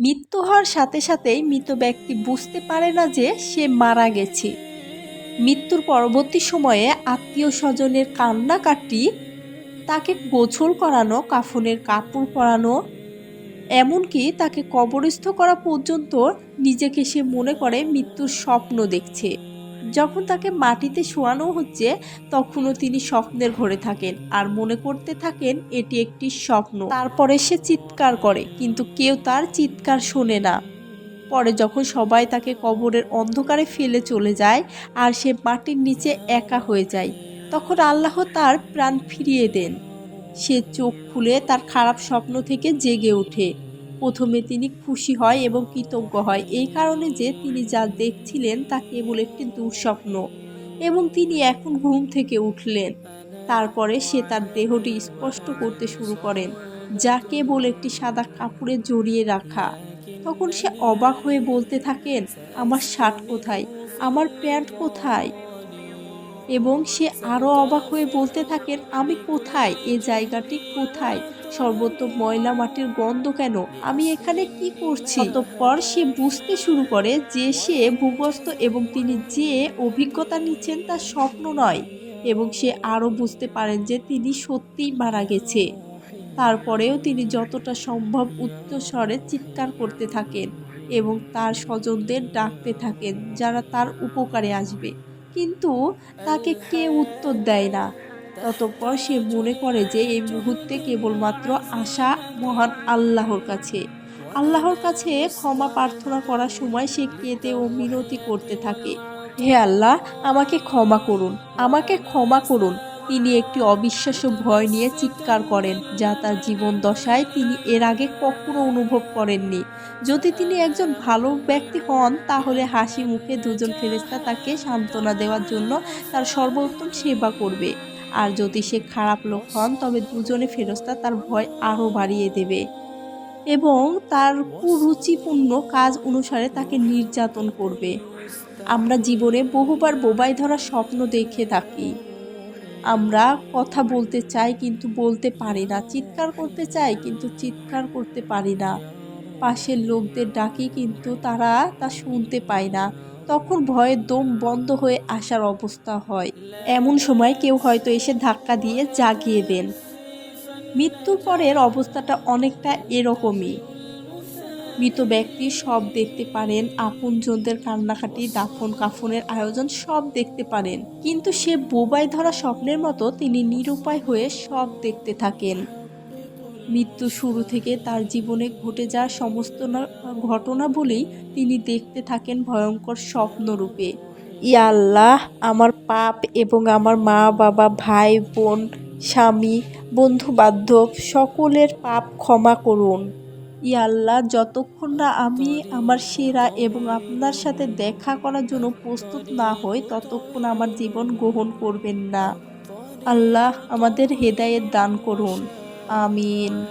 মৃত্যু হওয়ার সাথে সাথেই মৃত ব্যক্তি বুঝতে পারে না যে সে মারা গেছে। মৃত্যুর পরবর্তী সময়ে আত্মীয় স্বজনের কান্নাকাটি, তাকে গোছল করানো, কাফনের কাপড় পরানো, এমনকি তাকে কবরস্থ করা পর্যন্ত নিজেকে সে মনে করে মৃত্যুর স্বপ্ন দেখছে। যখন তাকে মাটিতে শোয়ানো হচ্ছে, তখনও তিনি স্বপ্নের ঘরে থাকেন আর মনে করতে থাকেন এটি একটি স্বপ্ন। তারপরে সে চিৎকার করে, কিন্তু কেউ তার চিৎকার শোনে না। পরে যখন সবাই তাকে কবরের অন্ধকারে ফেলে চলে যায় আর সে মাটির নিচে একা হয়ে যায়, তখন আল্লাহ তার প্রাণ ফিরিয়ে দেন। সে চোখ খুলে তার খারাপ স্বপ্ন থেকে জেগে ওঠে। প্রথমে তিনি খুশি হয় এবং কৃতজ্ঞ হয়। এই কারণে যে তিনি যা দেখছিলেন তা কেবল একটি দুঃস্বপ্ন এবং তিনি এখন ঘুম থেকে উঠলেন। তারপরে সে তার দেহটি স্পষ্ট করতে শুরু করেন, যা কেবল একটি সাদা কাপড়ে জড়িয়ে রাখা। তখন সে অবাক হয়ে বলতে থাকেন, আমার শার্ট কোথায়? আমার প্যান্ট কোথায়? এবং সে আরও অবাক হয়ে বলতে থাকেন, আমি কোথায়? এ জায়গাটি কোথায়? সর্বত্র ময়লা মাটির গন্ধ কেন? আমি এখানে কি করছি? অতঃপর সে বুঝতে শুরু করে যে সে ভূগস্ত এবং তিনি যে অভিজ্ঞতা নিচ্ছেন তা স্বপ্ন নয় এবং সে আরও বুঝতে পারেন যে তিনি সত্যিই মারা গেছে। তারপরেও তিনি যতটা সম্ভব উচ্চস্বরে চিৎকার করতে থাকেন এবং তার স্বজনদের ডাকতে থাকেন, যারা তার উপকারে আসবে। কিন্তু তাকে কে উত্তর দেয় না। ততপর সে মনে করে যে এই মুহূর্তে কেবলমাত্র আশা মহান আল্লাহর কাছে। আল্লাহর কাছে ক্ষমা প্রার্থনা করার সময় সে কেঁদে ও মিনতি করতে থাকে। হে আল্লাহ, আমাকে ক্ষমা করুন, আমাকে ক্ষমা করুন। তিনি একটি অবিশ্বাস্য ভয় নিয়ে চিৎকার করেন, যা তার জীবন দশায় তিনি এর আগে কখনো অনুভব করেননি। যদি তিনি একজন ভালো ব্যক্তি হন, তাহলে হাসি মুখে দুজন ফেরেস্তা তাকে সান্ত্বনা দেওয়ার জন্য তার সর্বোত্তম সেবা করবে। আর যদি সে খারাপ লোক হন, তবে দুজনে ফেরস্তা তার ভয় আরও বাড়িয়ে দেবে এবং তার কুরুচিপূর্ণ কাজ অনুসারে তাকে নির্যাতন করবে। আমরা জীবনে বহুবার বোবাই ধরা স্বপ্ন দেখে থাকি। আমরা কথা বলতে চাই কিন্তু বলতে পারি না, চিৎকার করতে চাই কিন্তু চিৎকার করতে পারি না। পাশের লোকদের ডাকি কিন্তু তারা তা শুনতে পায় না। তখন ভয়ের দম বন্ধ হয়ে আসার অবস্থা হয়। এমন সময় কেউ হয়তো এসে ধাক্কা দিয়ে জাগিয়ে দেন। মৃত্যুর পরের অবস্থাটা অনেকটা এরকমই। মৃত ব্যক্তি সব দেখতে পারেন, আপনজনদের কান্নাকাটি, দাফন কাফনের আয়োজন সব দেখতে পারেন। কিন্তু সে বোবাই ধরা স্বপ্নের মতো তিনি নিরুপায় হয়ে সব দেখতে থাকেন। মৃত্যু শুরু থেকে তার জীবনে ঘটে যাওয়া সমস্ত ঘটনাবলী তিনি দেখতে থাকেন ভয়ঙ্কর স্বপ্নরূপে। ইয়া আল্লাহ, আমার পাপ এবং আমার মা, বাবা, ভাই, বোন, স্বামী বন্ধু বান্ধব সকলের পাপ ক্ষমা করুন। আল্লাহ, যতক্ষণ না আমি আমার সেরা এবং আপনার সাথে দেখা করার জন্য প্রস্তুত না হই, ততক্ষণ আমার জীবন গ্রহণ করবেন না। আল্লাহ আমাদের হেদায়েত দান করুন। আমিন।